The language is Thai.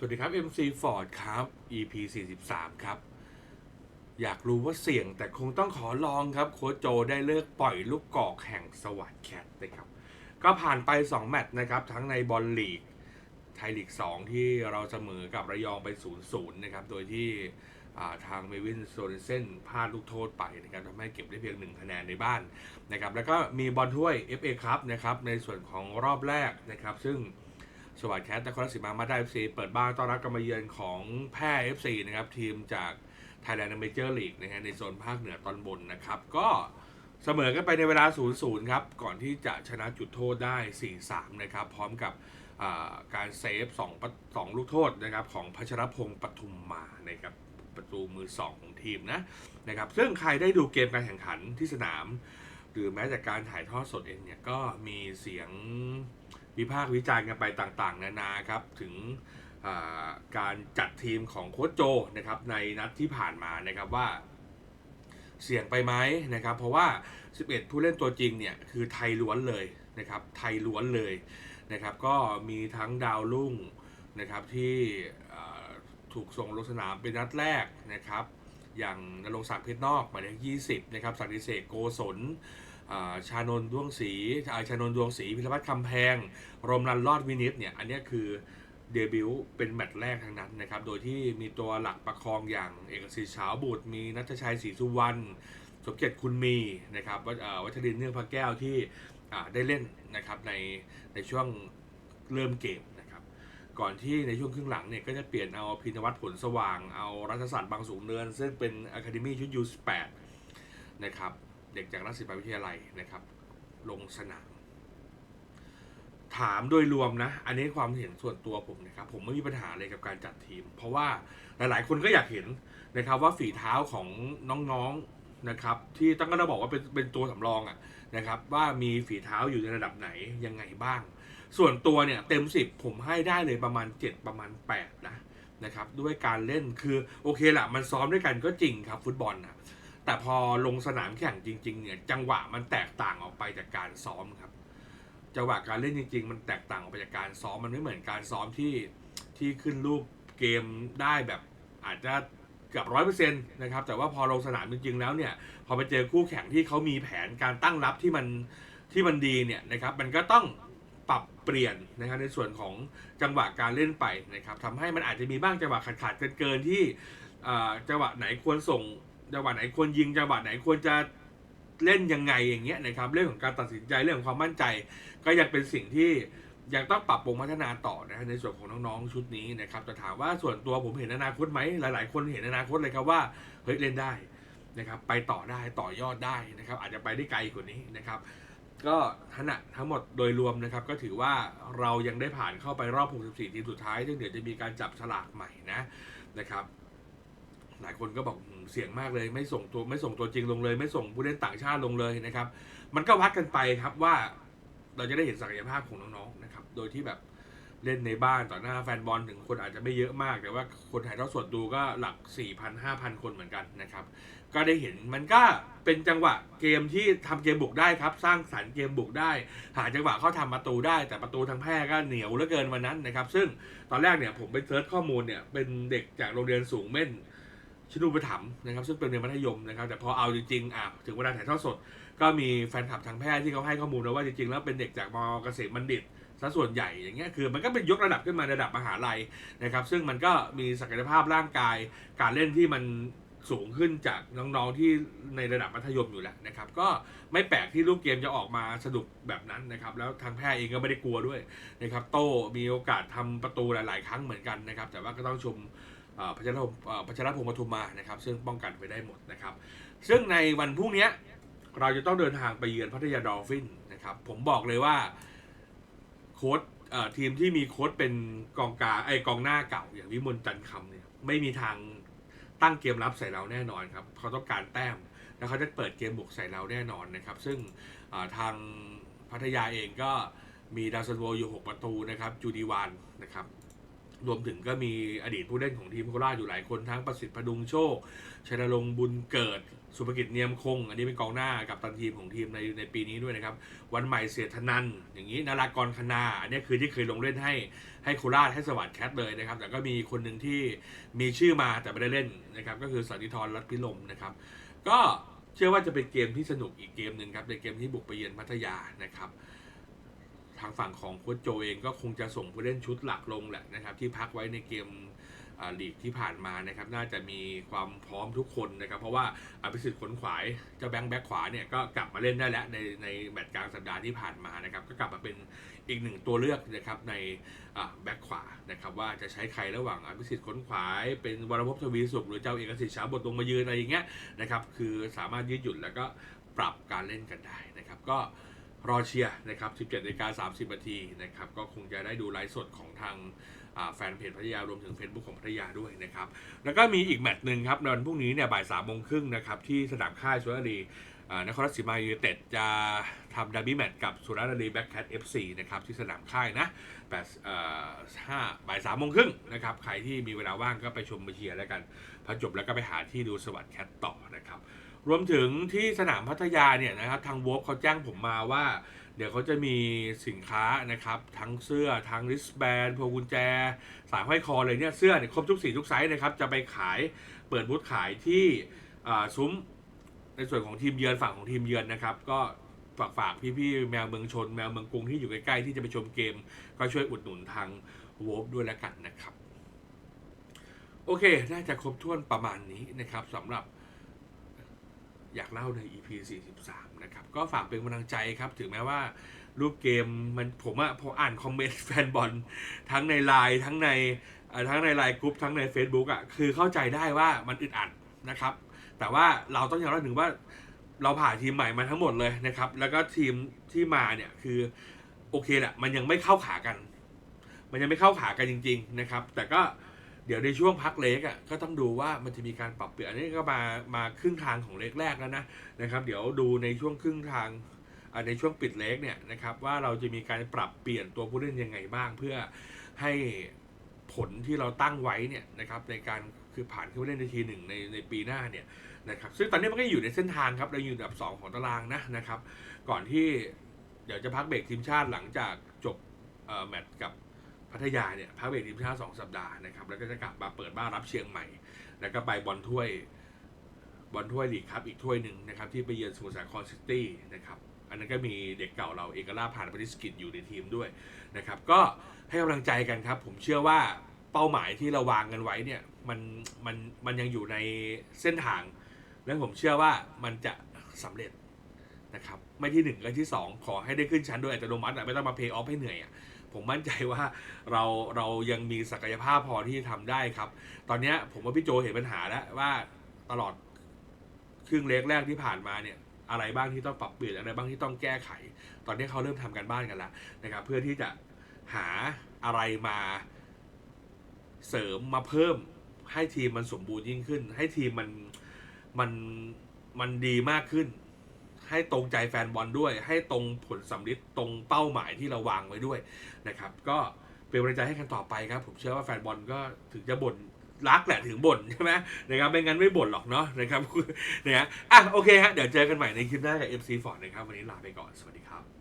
สวัสดีครับ MC Ford ครับ EP 43 ครับ อยากรู้ว่าเสี่ยงแต่คงต้องขอลองครับ โค้ชโจได้เลิกปล่อยลูกกอกแห่งสวัสดแคทนะครับ ก็ผ่านไป 2 แมตช์นะครับ ทั้งในบอลลีก ไทยลีก 2 ที่เราเสมอกับระยองไป 0-0 นะครับ โดยที่ทางเมวินโซนเซนพลาดลูกโทษไปนะครับทำให้เก็บได้เพียง 1 คะแนนในบ้านนะครับ แล้วก็มีบอลถ้วย FA ครับนะครับ ในส่วนของรอบแรกนะครับ ซึ่ง สวัสดีแคทนครราชสีมามาได้ FC เปิดบ้านต้อนรับการมาเยือนของแพร่ FC นะครับ ทีมจาก Thailand Major League นะฮะในโซนภาคเหนือตอนบนนะครับ ก็เสมอกันไปในเวลา 0-0 ครับ ก่อนที่จะชนะจุดโทษได้ 4-3 นะครับ พร้อมกับการเซฟ2ประสองลูกโทษนะครับของพัชรพงศ์ปทุมมานะครับประตูมือ 2 ของทีมนะนะครับซึ่งใครได้ดูเกมการแข่งขันที่สนาม หรือแม้แต่การถ่ายทอดสดเองเนี่ยก็มีเสียง วิพากษ์วิจารณ์กันไปต่างๆ นานาครับถึงการจัดทีมของโค้ชโจนะครับในนัดที่ผ่านมานะครับว่าเสี่ยงไปไหมนะครับ เพราะว่า 11 ผู้เล่นตัวจริงเนี่ยคือไทยล้วนเลยนะครับ ไทยล้วนเลยนะครับ ก็มีทั้งดาวรุ่งนะครับที่ถูกส่งลงสนามเป็นนัดแรกนะครับ อย่างนรงศักดิ์เพชรนอกหมายเลข20 นะครับสักดิเศษโกศล ชานนท์ดวงศรีอ่าชานนท์ดวงศรีพิรพัฒน์คำแพง รมรันรอดวินิตเนี่ย อันนี้คือเดบิวต์เป็นแมตช์แรกทั้งนั้นนะครับ โดยที่มีตัวหลักประคองอย่างเอกสิทธิ์ฉาวบุตร มีนัทชัยศรีสุวรรณ สมเกียรติคุณมีนะครับวัชรินเนื่องพระแก้วที่ได้เล่นนะครับในในช่วงเริ่มเกมนะครับ ก่อนที่ในช่วงครึ่งหลังเนี่ยก็จะเปลี่ยนเอาพินวัตผลสว่าง เอารัฐศาสตร์บางสูงเนิน ซึ่งเป็นอะคาเดมี่ชุดยู18นะครับ เด็กจากราชสิมาวิทยาลัยนะครับ ลงสนาม ถามโดยรวมนะ อันนี้ความเห็นส่วนตัวผมนะครับ ผมไม่มีปัญหาเลยกับการจัดทีม เพราะว่าหลาย ๆ คนก็อยากเห็นนะครับว่าฝีเท้าของน้องๆนะครับ ที่ต้องก็ต้องบอกว่าเป็นเป็นตัวสำรองอะนะครับ ว่ามีฝีเท้าอยู่ในระดับไหนยังไงบ้าง ส่วนตัวเนี่ยเต็ม 10 ผมให้ได้เลยประมาณ 7 ประมาณ 8 นะนะครับ ด้วยการเล่นคือโอเคแหละมันซ้อมด้วยกันก็จริงครับฟุตบอลนะ แต่พอลงสนามแข่งจริง ๆ เนี่ย จังหวะมันแตกต่างออกไปจากการซ้อมครับ จังหวะการเล่นจริง ๆ มันแตกต่างออกไปจากการซ้อมมันไม่เหมือนการซ้อมที่ที่ขึ้นรูปเกมได้แบบอาจจะเกือบร้อยเปอร์เซ็นต์นะครับ แต่ว่าพอลงสนามจริง ๆ แล้วเนี่ย พอไปเจอคู่แข่งที่เขามีแผนการตั้งรับที่มันที่มันดีเนี่ยนะครับ มันก็ต้องปรับเปลี่ยนนะครับในส่วนของจังหวะการเล่นไปนะครับทำให้มันอาจจะมีบ้างจังหวะขาดๆเกินๆที่จังหวะไหนควรส่ง จังหวะไหนควรยิงจังหวะไหนควรจะเล่นยังไงอย่างเงี้ยนะครับเรื่องของการตัดสินใจเรื่องของความมั่นใจ ก็ยังเป็นสิ่งที่ยังต้องปรับปรุงพัฒนาต่อนะในส่วนของน้องๆชุดนี้นะครับแต่ถามว่าส่วนตัวผมเห็นอนาคตไหมหลาย ๆ คนเห็นอนาคตเลยครับว่าเฮ้ยเล่นได้นะครับไปต่อได้ต่อยอดได้นะครับ อาจจะไปได้ไกลกว่านี้นะครับ ก็ทั้งทั้งหมดโดยรวมนะครับ ก็ถือว่าเรายังได้ผ่านเข้าไปรอบ 64 ทีมสุดท้ายซึ่งเดี๋ยวจะมีการจับฉลากใหม่นะนะครับ หลายคนก็บอกเสี่ยงมากเลย ไม่ส่งตัวไม่ส่งตัวจริงลงเลย ไม่ส่งผู้เล่นต่างชาติลงเลยนะครับ มันก็วัดกันไปครับว่าเราจะได้เห็นศักยภาพของน้องๆนะครับ โดยที่แบบเล่นในบ้านต่อหน้าแฟนบอลถึงคนอาจจะไม่เยอะมาก แต่ว่าคนถ่ายทอดสดดูก็หลัก 4,000 5,000 คนเหมือนกันนะครับ ก็ได้เห็นมันก็เป็นจังหวะเกมที่ทำเกมบุกได้ครับ สร้างสรรค์เกมบุกได้ หาจังหวะเข้าทำประตูได้ แต่ประตูทางแพร่ก็เหนียวเหลือเกินวันนั้นนะครับ ซึ่งตอนแรกเนี่ยผมไปเซิร์ชข้อมูลเนี่ยเป็นเด็กจากโรงเรียนสูงเม่น ชนุปถัมนะครับ ซึ่งเป็นเรียนมัธยมนะครับ แต่พอเอาจริงๆอะถึงเวลาถ่ายทอดสด ก็มีแฟนคลับทางแพทย์ที่เขาให้ข้อมูลนะว่าจริงๆแล้วเป็นเด็กจากมเกษตรบัณฑิตซะส่วนใหญ่อย่างเงี้ยคือมันก็เป็นยกระดับขึ้นมาระดับมหาลัยนะครับ ซึ่งมันก็มีศักยภาพร่างกาย การเล่นที่มันสูงขึ้นจากน้องๆที่ในระดับมัธยมอยู่แล้วนะครับ ก็ไม่แปลกที่ลูกเกมจะออกมาสนุกแบบนั้นนะครับ แล้วทางแพทย์เองก็ไม่ได้กลัวด้วยนะครับ โต้มีโอกาสทำประตูหลาย ๆ ครั้งเหมือนกันนะครับ แต่ว่าก็ต้องชม พัชรพัชรพงศ์ปทุมมานะครับ ซึ่งป้องกันไว้ได้หมดนะครับ ซึ่งในวันพรุ่งนี้เราจะต้องเดินทางไปเยือนพัทยาดอลฟินนะครับ ผมบอกเลยว่าโค้ดทีมที่มีโค้ดเป็นกองกาไอกองหน้าเก่าอย่างวิมลจันทร์คำเนี่ยไม่มีทางตั้งเกมรับใส่เราแน่นอนครับเขาต้องการแต้มแล้วเขาจะเปิดเกมบุกใส่เราแน่นอนนะครับ ซึ่งทางพัทยาเองก็มีดาวซันโวอยู่ 6 ประตูนะครับจูดีวานนะครับ รวมถึงก็มีอดีตผู้เล่นของทีมโคราชอยู่หลายคนทั้งประสิทธิ์พดุงโชคชัยนรงค์บุญเกิด สุภกิจเนียมคง อันนี้เป็นกองหน้ากับตันทีมของทีมในในปีนี้ด้วยนะครับ วันใหม่เสียธนันอย่างนี้นารากรคณาอันนี้คือที่เคยลงเล่นให้ให้โคราชให้สวัสดิ์แคทเลยนะครับ แต่ก็มีคนหนึ่งที่มีชื่อมาแต่ไม่ได้เล่นนะครับ ก็คือสันติธรรัตพิลมนะครับ ก็เชื่อว่าจะเป็นเกมที่สนุกอีกเกมหนึ่งครับในเกมที่บุกไปเยือนพัทยานะครับ ทางฝั่งของโค้ชโจเองก็คงจะส่งผู้เล่นชุดหลักลงแหละนะครับ ที่พักไว้ในเกมลีกที่ผ่านมานะครับน่าจะมีความพร้อมทุกคนนะครับเพราะว่าอภิสิทธิ์ขนขวายเจ้าแบงค์แบ็คขวาเนี่ยก็กลับมาเล่นได้แล้วในในแมตช์กลางสัปดาห์ที่ผ่านมานะครับก็กลับมาเป็นอีกหนึ่งตัวเลือกนะครับในแบ็คขวานะครับว่าจะใช้ใครระหว่างอภิสิทธิ์ขนขวายเป็นวรพทวีสุขหรือเจ้าเอกสิทธิ์ฉาบทลงมายืนอะไรอย่างเงี้ยนะครับคือสามารถยืดหยุ่นแล้วก็ปรับการเล่นกันได้นะครับก็ รอเชียร์นะครับ 17นาฬิกา30นาทีนะครับ ก็คงจะได้ดูไลฟ์สดของทางแฟนเพจพัทยารวมถึง Facebook ของพัทยาด้วยนะครับ แล้วก็มีอีกแมตช์หนึ่งครับในวันพรุ่งนี้เนี่ยบ่ายสามโมงครึ่งนะครับที่สนามค่ายสุรารีนครราชสีมายูไนเต็ดจะทำดับบี้แมตช์กับสุรารีแบ็คแคทเอฟซีนะครับที่สนามค่ายนะแปดห้าบ่ายสามโมงครึ่งนะครับใครที่มีเวลาว่างก็ไปชมไปเชียร์แล้วกันพอจบแล้วก็ไปหาที่ดูสวัสดิ์แคทต่อนะครับ รวมถึงที่สนามพัทยาเนี่ยนะครับทางวอฟเขาแจ้งผมมาว่า เดี๋ยวเขาจะมีสินค้านะครับทั้งเสื้อทั้งริสแบนพวงกุญแจ สายห้อยคอเลยเนี่ยเสื้อเนี่ยครบทุกสีทุกไซส์นะครับจะไปขายเปิดบูธขายที่ซุ้มในส่วนของทีมเยือนฝั่งของทีมเยือนนะครับ ก็ฝากฝากพี่ๆแมวเมืองชน แมวเมืองกรุงที่อยู่ใกล้ๆที่จะไปชมเกม ก็ช่วยอุดหนุนทางโวฟด้วยแล้วกันนะครับ โอเค น่าจะครบถ้วนประมาณนี้นะครับสำหรับ อยากเล่าใน EP 43 นะครับ ก็ฝากเป็นกำลังใจครับ ถึงแม้ว่ารูปเกมมันผมอะพออ่านคอมเมนต์แฟนบอลทั้งในไลน์ทั้งในทั้งในไลน์กรุ๊ปทั้งใน Facebook อะคือเข้าใจได้ว่ามันอึดอัดนะครับ แต่ว่าเราต้องยอมรับถึงว่าเราผ่านทีมใหม่มาทั้งหมดเลยนะครับ แล้วก็ทีมที่มาเนี่ยคือโอเคแหละมันยังไม่เข้าขากัน มันยังไม่เข้าขากันจริง ๆ นะครับ แต่ก็ เดี๋ยวในช่วงพักเล็กอะก็ต้องดูว่ามันจะมีการปรับเปลี่ยนอันนี้ก็มามาครึ่งทางของเล็กแรกแล้วนะนะครับ เดี๋ยวดูในช่วงครึ่งทางในช่วงปิดเล็กเนี่ยนะครับว่าเราจะมีการปรับเปลี่ยนตัวผู้เล่นยังไงบ้าง เพื่อให้ผลที่เราตั้งไว้เนี่ยนะครับในการคือผ่านขึ้นไปเล่นในทีหนึ่งในในปีหน้าเนี่ยนะครับซึ่งตอนนี้มันก็อยู่ในเส้นทางครับเราอยู่อันดับสองของตารางนะนะครับ ก่อนที่เดี๋ยวจะพักเบรกทีมชาติหลังจากจบแมตช์กับ พัทยาเนี่ยพักเบรกทีมชาติสองสัปดาห์นะครับแล้วก็จะกลับมาเปิดบ้านรับเชียงใหม่ แล้วก็ไปบอลถ้วยบอลถ้วยลีกครับอีกถ้วยหนึ่งนะครับที่ไปเยือนสมุทรสาครซิตี้นะครับอันนั้นก็มีเด็กเก่าเราเอกราผ่านปริสกิจอยู่ในทีมด้วยนะครับก็ให้กำลังใจกันครับ ผมเชื่อว่าเป้าหมายที่เราวางกันไว้เนี่ยมันมันมันยังอยู่ในเส้นทาง และผมเชื่อว่ามันจะสำเร็จนะครับไม่ที่หนึ่งก็ที่สองขอให้ได้ขึ้นชั้นโดยอัตโนมัติไม่ต้องมาเพย์ออฟให้เหนื่อยอะ ผมมั่นใจว่าเราเรายังมีศักยภาพพอที่จะทำได้ครับ ตอนนี้ผมว่าพี่โจเห็นปัญหาแล้วว่าตลอดครึ่งเล็กแรกที่ผ่านมาเนี่ยอะไรบ้างที่ต้องปรับเปลี่ยนอะไรบ้างที่ต้องแก้ไข ตอนนี้เขาเริ่มทำกันบ้านกันแล้วนะครับ เพื่อที่จะหาอะไรมาเสริมมาเพิ่มให้ทีมมันสมบูรณ์ยิ่งขึ้น ให้ทีมมันมันมันดีมากขึ้น ให้ตรงใจแฟนบอลด้วย ให้ตรงผลสำลิดตรงเป้าหมายที่เราวางไว้ด้วยนะครับ ก็เป็นกำลังใจให้กันต่อไปครับ ผมเชื่อว่าแฟนบอลก็ถึงจะบ่นรักแหละถึงบ่นใช่ไหมนะครับไม่งั้นไม่บ่นหรอกเนาะนะครับนะฮะอะโอเคฮะเดี๋ยวเจอกันใหม่ในคลิปหน้ากับ MC Ford นะครับวันนี้ลาไปก่อนสวัสดีครับ